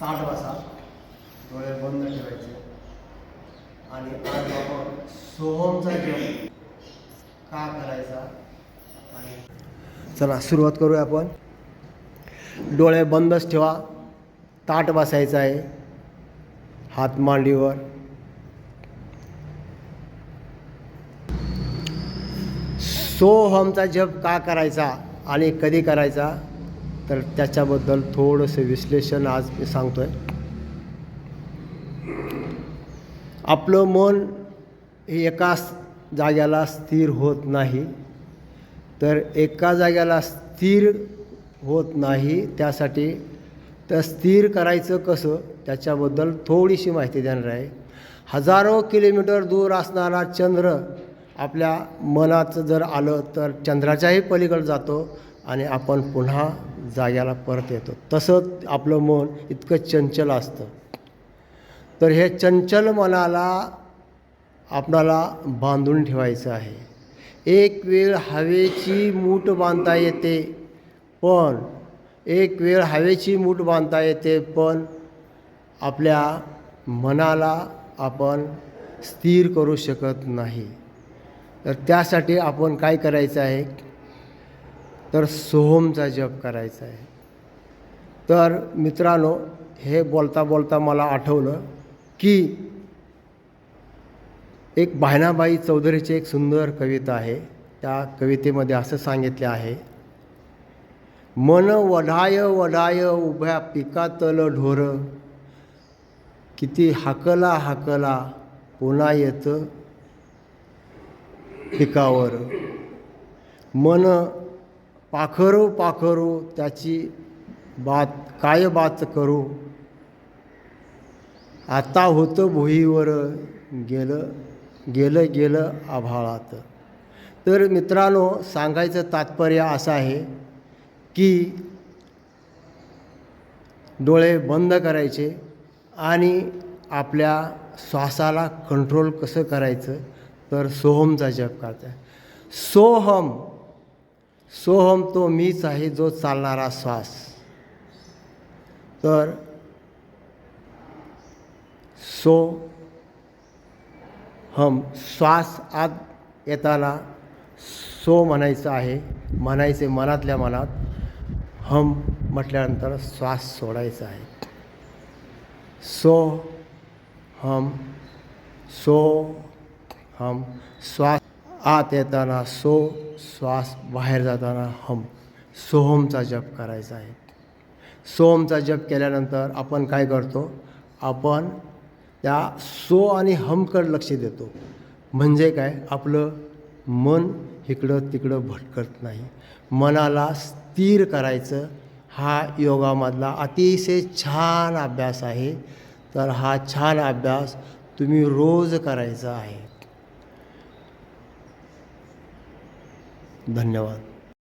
ताट बसा डोळे बंद ठेवायचे. आणि आज आपण सोहमचा जप का करायचा? आणि चला सुरुवात करूया आपण. डोळे बंदच ठेवा. ताट बसायचं आहे. हात मांडीवर. सोहमचा जप का करायचा आणि कधी करायचा? तर त्याच्याबद्दल थोडंसं विश्लेषण आज मी आहे आपलं मन हे एकाच जाग्याला स्थिर होत नाही. तर एका जाग्याला स्थिर होत नाही त्यासाठी तर स्थिर करायचं कसं? त्याच्याबद्दल थोडीशी माहिती देणार आहे. हजारो किलोमीटर दूर असणारा चंद्र आपल्या मनाचं जर आलं तर चंद्राच्याही पलीकडे जातो. आणि आपण पुन्हा जाग्याला परत येतो. तसंच आपलं मन इतकं चंचल असतं. तर हे चंचल मनाला आपणाला बांधून ठेवायचं आहे. एक वेळ हवेची मूठ बांधता येते पण एक वेळ हवेची मूठ बांधता येते पण आपल्या मनाला आपण स्थिर करू शकत नाही. तर त्यासाठी आपण काय करायचं आहे? तर सोहमचा जप करायचा आहे. तर मित्रांनो हे बोलता बोलता मला आठवलं की एक बहिणाबाई चौधरीची एक सुंदर कविता आहे. त्या कवितेमध्ये असं सांगितले आहे मन वढाय वढाय उभ्या पिकातलं ढोर किती हाकला हाकला पुन्हा येतं पिकावर. मन पाखरू पाखरू त्याची बात काय बात करू? आता होतं भुईवर गेलं गेलं गेलं आभाळात. तर मित्रांनो सांगायचं तात्पर्य असं आहे की डोळे बंद करायचे आणि आपल्या श्वासाला कंट्रोल कसं करायचं? तर सोहमचा जप करता सोहम सोहम तो मीच आहे जो चालणारा श्वास. तर सो हम श्वास आत येताना सो म्हणायचं आहे म्हणायचे मनातल्या मनात हम म्हटल्यानंतर श्वास सोडायचा आहे. सो हम सो हम श्वास आत येताना सो श्वास बाहेर जाताना हम सोहमचा जप करायचा आहे. सोहमचा जप केल्यानंतर आपण काय करतो? आपण त्या सो आणि हमकडे लक्ष देतो. म्हणजे काय? आपलं मन इकडं तिकडं भटकत नाही. मनाला स्थिर करायचं. हा योगामधला अतिशय छान अभ्यास आहे. तर हा छान अभ्यास तुम्ही रोज करायचा आहे. धन्यवाद.